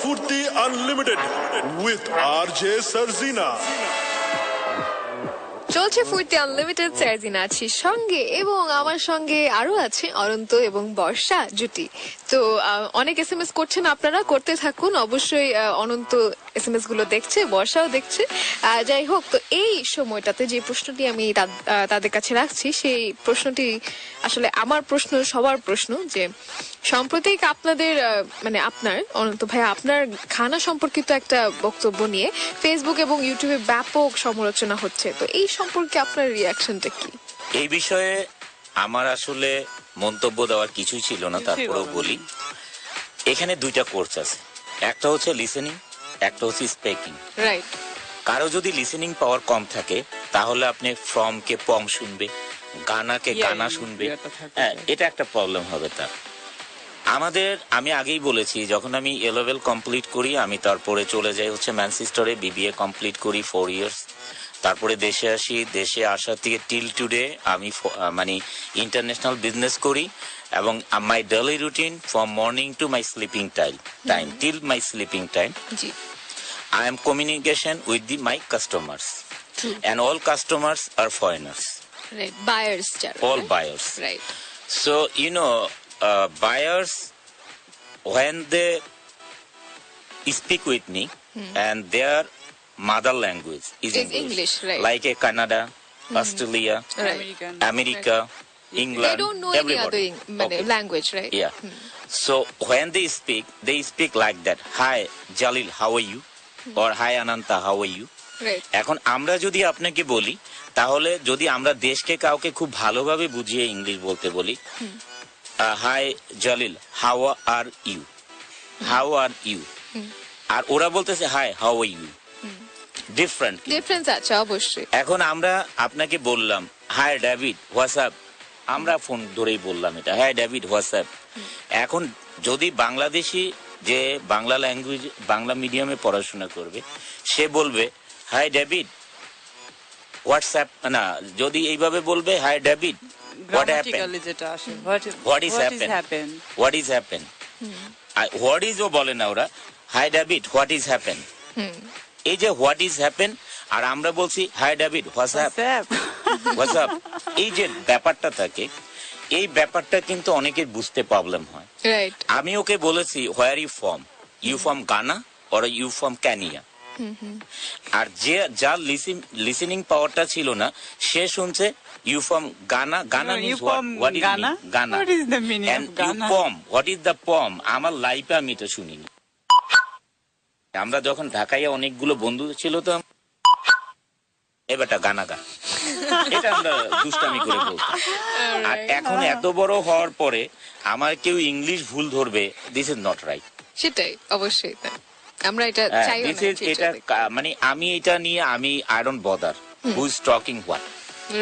Furti Unlimited with RJ Sarzina. চলছে ফুর্তি unlimited সার্জিন আছি সঙ্গে এবং আমার সঙ্গে আরও আছে অনন্ত এবং বর্ষা, জুটি তো অনেক এস এম এস করছেন আপনারা, করতে থাকুন অবশ্যই অনন্ত এস এম এসগুলো দেখছে বর্ষাও দেখছে। যাই হোক তো এই সময়টাতে যে প্রশ্নটি আমি তাদের কাছে রাখছি সেই প্রশ্নটি আসলে আমার প্রশ্ন সবার প্রশ্ন যে সাম্প্রতিক আপনাদের মানে আপনার অনন্ত ভাই আপনার খানা সম্পর্কিত একটা বক্তব্য নিয়ে ফেসবুক এবং ইউটিউবে ব্যাপক সমালোচনা হচ্ছে। তো এই সম্পর্কে আপনার রিয়াকশনটা কি? এই বিষয়ে আমার আসলে মন্তব্য দেওয়ার কিছুই ছিল না তারপরেও বলি। এখানে দুইটা কোর্স আছে। একটা হচ্ছে লিসেনিং একটা হচ্ছে স্পিকিং রাইট কারও যদি লিসেনিং পাওয়ার কম থাকে তাহলে আপনি ফ্রম কে পম শুনবে গানাকে Yeah, গানা শুনবে। হ্যাঁ এটা একটা প্রবলেম হবে তার। আমাদের আমি আগেই বলেছি যখন আমি এ লেভেল কমপ্লিট করি আমি তারপরে চলে যাই হচ্ছে ম্যানচেস্টারে বিবিএ কমপ্লিট করি ফোর ইয়ার্স তারপরে দেশে আসি দেশে আসার থেকে টিল টুডে আমি মানে ইন্টারন্যাশনাল বিজনেস করি এবং my daily routine from morning to my sleeping time time till my sleeping time G. I am communication with the, my customers. And all customers are foreigners. Right. Buyers. Chara, All buyers. Right. So, you know, uh, buyers, when they speak with me hmm. and their mother language is, is English. English right. Like a Canada, hmm. Australia, right. America. Right. England, they don't know everybody. any other okay. language, right? Yeah. Hmm. So when they speak, they speak like that. Hi, Jalil, how are you? Or hi, Ananta, how are you? এখন আমরা যদি আপনাকে বলি তাহলে যদি আমরা দেশকে কাউকে খুব ভালোভাবে বুঝিয়ে ইংলিশ বলতে বলি hi Jalil how are you how are you আর ওরা বলতেছে hi how are you different difference আছে অবশ্যই। এখন আমরা আপনাকে বললাম হাই ডেভিড হোয়াটসঅ্যাপ আমরা ফোন ধরেই বললাম এটা হ্যাঁ ডেভিড হোয়াটসঅ্যাপ এখন যদি বাংলাদেশি যে বাংলা ল্যাঙ্গুয়েজ বাংলা মিডিয়ামে পড়াশোনা করবে সে বলবে হাই ডেভিড হোয়াটসঅ্যাপ না যদি এইভাবে বলবে hi David what happen Grammatically যেটা আসে what What is what happen? happen what is happen what is ও বলে না ওরা hi David what is happen এই যে হোয়াট ইজ হ্যাপেন আর আমরা বলছি হাই ডেভিড হোয়াটসঅ্যাপ হোয়াটসঅ্যাপ এই যে ব্যাপারটা থাকে এই ব্যাপারটা কিন্তু অনেকের বুঝতে প্রবলেম হয়। আমি ওকে বলেছি where you from you from Ghana or you from Kenya আর যে যার লিসেনিং পাওয়ারটা ছিল না সে শুনছে you from Ghana Ghana means what is? Ghana and you? Pom what is the pom আমার লাইফে আমি এটা শুনিনি। আমরা যখন ঢাকায় অনেকগুলো বন্ধু ছিল তো এবারটা গানা গা এটা আমরা দুষ্টামি করে বলতাম। আর এখন এত বড় হওয়ার পরে আমার কেউ ইংলিশ ভুল ধরবে দিস ইজ নট রাইট সেটাই অবশ্যই আমরা এটা চাই দিস এটা মানে আমি এটা নিয়ে আমি I don't bother who is talking what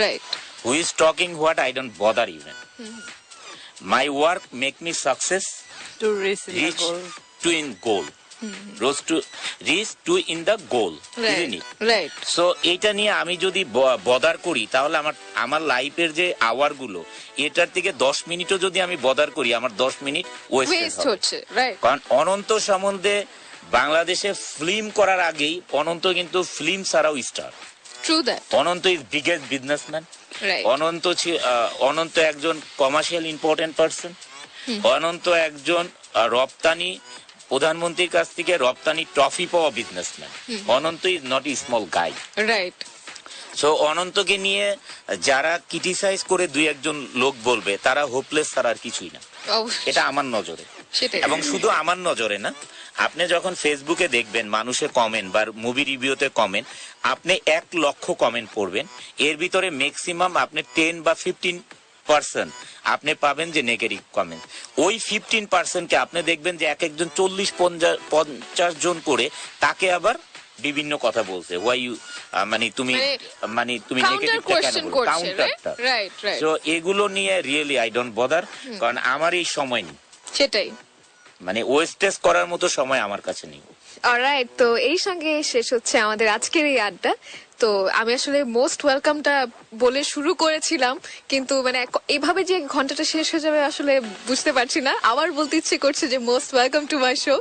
right who is talking what I don't bother even my work make me success to reach reasonable to in reach to in the goal. Isn't it? Right so এইটা নিয়ে আমি যদি bother করি তাহলে আমার আমার লাইফের যে আওয়ারগুলো এটার থেকে দশ মিনিটও যদি আমি বদার করি আমার দশ মিনিট ওয়েস্ট হচ্ছে কারণ অনন্ত সম্বন্ধে বাংলাদেশে ফিল্ম করার আগেই অনন্ত কিন্তু ফিল্ম ছাড়াও star true that Ananta is biggest businessman Ananta Ananta একজন কমার্শিয়াল ইম্পর্টেন্ট পার্সন অনন্ত একজন রপ্তানি প্রধানমন্ত্রীর কাছ থেকে রপ্তানি ট্রফি পাওয়া businessman Ananta is not a small guy right so অনন্তকে নিয়ে যারা ক্রিটিসাইজ করে দুই একজন লোক বলবে তারা হোপলেস ছাড়া আর কিছুই না। এটা আমার নজরে। এবং শুধু আমার নজরে না আপনি যখন ফেসবুকে দেখবেন মানুষের কমেন্ট বা মুভি রিভিউতে কমেন্ট আপনি এক লক্ষ কমেন্ট পড়বেন। এর ভিতরে ম্যাক্সিমাম আপনি টেন বা ফিফটিন পার্সেন্ট আপনি পাবেন যে নেগেটিভ কমেন্ট ওই ফিফটিন পার্সেন্টকে আপনি দেখবেন যে এক একজন চল্লিশ পঞ্চাশ জন করে তাকে আবার বিভিন্ন কথা বলছে। ওয়াই ইউ মানে তুমি মানে মানে তুমি নেগেটিভটা কেন বলো কাউন্টারটা রাইট রাইট তো এগুলো নিয়ে রিয়েলি আই ডোন্ট বদার কারণ আমার এই সময় নেই। সেটাই। মানে ওয়েস্টেজ করার মতো সময় আমার কাছে নেই। অলরাইট তো এই সঙ্গে শেষ হচ্ছে আমাদের আজকের এই আড্ডা। তো আমি আসলে মোস্ট ওয়েলকামটা বলে শুরু করেছিলাম, কিন্তু মানে এভাবে যে ঘন্টাটা শেষ হয়ে যাবে আসলে বুঝতে পারছি না। আবার বলতে ইচ্ছে করছে যে most welcome to my show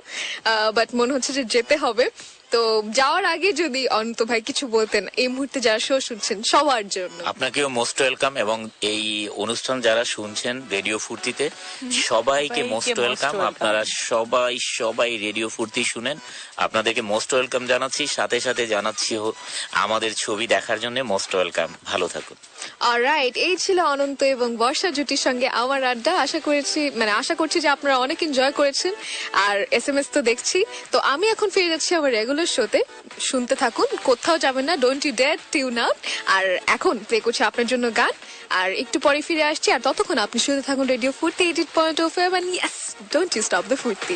but মনে হচ্ছে যে যেতে হবে। তো যাওয়ার আগে যদি অন্ত ভাই কিছু বলতেন এই মুহূর্তে যারা শো শুনছেন সবার জন্য। আপনাকেও মোস্ট ওয়েলকাম এবং এই অনুষ্ঠান যারা শুনছেন রেডিও ফুর্তিতে সবাইকে মোস্ট ওয়েলকাম। আপনারা সবাই সবাই রেডিও ফুর্তি শুনেন। আপনাদেরকে মোস্ট ওয়েলকাম জানাচ্ছি সাথে সাথে জানাচ্ছি আমাদের ছবি দেখার জন্য মোস্ট ওয়েলকাম। ভালো থাকুন। রাইট এই ছিল অনন্ত এবং বর্ষা জুটির সঙ্গে আমার আড্ডা। আশা করেছি মানে আশা করছি যে আপনারা অনেক এনজয় করেছেন। আর এস এম এস তো দেখছি। তো আমি এখন ফিরে যাচ্ছি আমার রেগুলার শোতে শুনতে থাকুন। কোথাও যাবেন না don't you dare tune out আর এখন প্লে করছি আপনার জন্য গান। আর একটু পরে ফিরে আসছি। আর ততক্ষণ আপনি শুনতে থাকুন radio Foorti eight point of yes don't you stop the Foorti